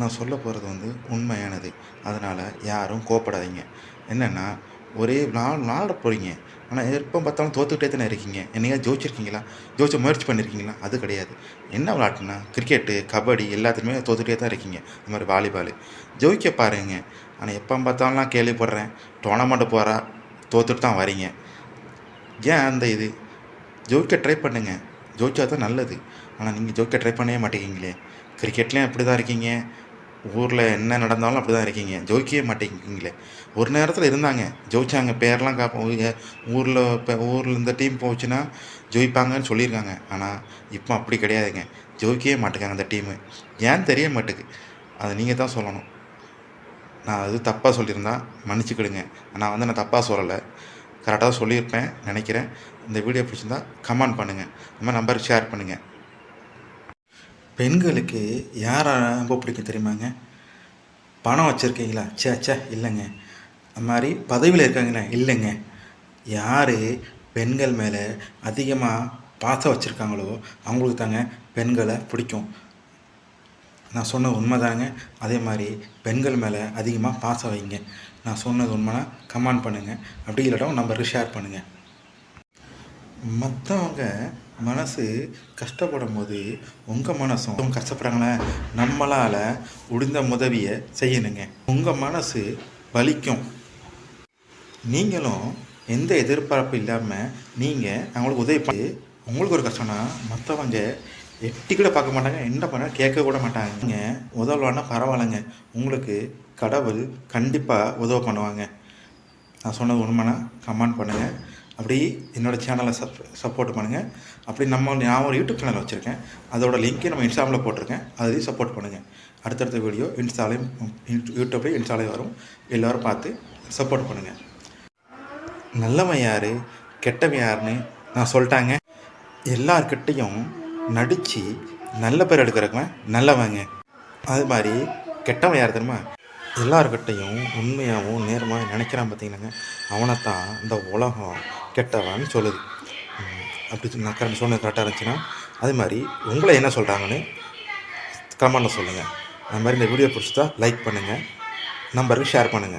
நான் சொல்ல போகிறது வந்து உண்மையானது. அதனால் யாரும் கோப்படாதீங்க என்னென்னா ஒரே நாள் நாள போகிறீங்க ஆனால் எப்போ பார்த்தாலும் தோத்துக்கிட்டே தானே இருக்கீங்க. என்னையா ஜோதிச்சிருக்கீங்களா ஜோதிச்ச முயற்சி பண்ணியிருக்கீங்களா அது கிடையாது. என்ன விளாட்டுனா கிரிக்கெட்டு கபடி எல்லாத்துலேயுமே தோத்துக்கிட்டே தான் இருக்கீங்க. இந்த மாதிரி வாலிபால் ஜோதிக்க பாருங்க. ஆனால் எப்போ பார்த்தாலும் நான் கேள்விப்படுறேன். டோர்னமெண்ட்டு போகிறா தோத்துட்டு தான் வரீங்க. ஏன் அந்த இது? ஜோதிக்க ட்ரை பண்ணுங்க. ஜோதிச்சா தான் நல்லது. ஆனால் நீங்கள் ஜோதிக்க ட்ரை பண்ணவே மாட்டேங்கிங்களே கிரிக்கெட்லேயும் அப்படி தான் இருக்கீங்க. ஊரில் என்ன நடந்தாலும் அப்படி தான் இருக்கீங்க. ஜோதிக்கவே மாட்டேங்கிங்களே ஒரு நேரத்தில் இருந்தாங்க. ஜோதிச்சாங்க பேர்லாம் காப்போம். ஊரில் இப்போ ஊரில் இந்த டீம் போச்சுன்னா ஜெயிப்பாங்கன்னு சொல்லியிருக்காங்க. ஆனால் இப்போ அப்படி கிடையாதுங்க. ஜோதிக்கவே மாட்டேங்காங்க அந்த டீமு ஏன் தெரிய மாட்டேக்கு அதை நீங்கள் தான் சொல்லணும். நான் அது தப்பாக சொல்லியிருந்தா மன்னிச்சுக்கிடுங்க. நான் வந்து நான் தப்பாக சொல்லலை. கரெக்டாக சொல்லியிருப்பேன். நினைக்கிறேன். இந்த வீடியோ பிடிச்சிருந்தா கமெண்ட் பண்ணுங்கள் நம்ம நம்பருக்கு ஷேர் பண்ணுங்கள் பெண்களுக்கு யாரை ரொம்ப பிடிக்கும் தெரியுமாங்க? பணம் வச்சுருக்கீங்களா? சே சே இல்லைங்க. அது மாதிரி பதவியில் இருக்காங்களா இல்லைங்க. யார் பெண்கள் மேலே அதிகமாக பாசம் வச்சுருக்காங்களோ அவங்களுக்கு தாங்க பெண்களை பிடிக்கும். நான் சொன்னது உண்மை தாங்க அதே மாதிரி பெண்கள் மேலே அதிகமாக பாசம் வைங்க. நான் சொன்னது உண்மைனா கமெண்ட் பண்ணுங்கள் அப்படி இல்லாட்டும் நம்பருக்கு ஷேர் பண்ணுங்கள் மற்றவங்க மனசு கஷ்டப்படும் போது உங்கள் மனசும் கஷ்டப்படுறாங்களே நம்மளால் முடிந்த உதவியை செய்யணுங்க. உங்கள் மனசு வலிக்கும். நீங்களும் எந்த எதிர்பார்ப்பு இல்லாமல் நீங்கள் அவங்களுக்கு உதவி பண்ணி உங்களுக்கு ஒரு கஷ்டம்னா மற்றவங்க எட்டி கூட பார்க்க மாட்டாங்க என்ன பண்ண கேட்க கூட மாட்டாங்க. நீங்கள் உதவலான்னா பரவாயில்லைங்க. உங்களுக்கு கடவுள் கண்டிப்பாக உதவி பண்ணுவாங்க. நான் சொன்னது உண்மைனா கமெண்ட் பண்ணுங்கள் அப்படி என்னோடய சேனலை சப் சப்போர்ட் பண்ணுங்கள் அப்படி நம்ம நான் ஒரு யூடியூப் சேனல் வச்சுருக்கேன். அதோட லிங்க்கை நம்ம இன்ஸ்டாவில் போட்டிருக்கேன். அதையும் சப்போர்ட் பண்ணுங்கள் அடுத்தடுத்த வீடியோ இன்ஸ்டாலையும் யூடியூப்லேயும் இன்ஸ்டாலையும் வரும். எல்லோரும் பார்த்து சப்போர்ட் பண்ணுங்கள் நல்லவன் யார்? கெட்டவன் யாருன்னு நான் சொல்லிட்டாங்க. எல்லார்கிட்டையும் நடித்து நல்ல பேர் எடுக்கிறவன் நல்லவங்க. அது மாதிரி கெட்டவன் யார் தெரியுமா? எல்லார்கிட்டையும் உண்மையாகவும் நேர்மையாக நினைக்கிறான் பார்த்தீங்கன்னாங்க அவனைத்தான் இந்த உலகம் கெட்டவான்னு சொல்லுது. அப்படி நான் கரெக்ட் சொன்னது கரெக்டாக இருந்துச்சுன்னா அது மாதிரி உங்களை என்ன சொல்கிறாங்கன்னு கமெண்ட்டில் சொல்லுங்கள் அது மாதிரி இந்த வீடியோ பிடிச்சதா லைக் பண்ணுங்கள் நம்பருக்கு ஷேர் பண்ணுங்கள்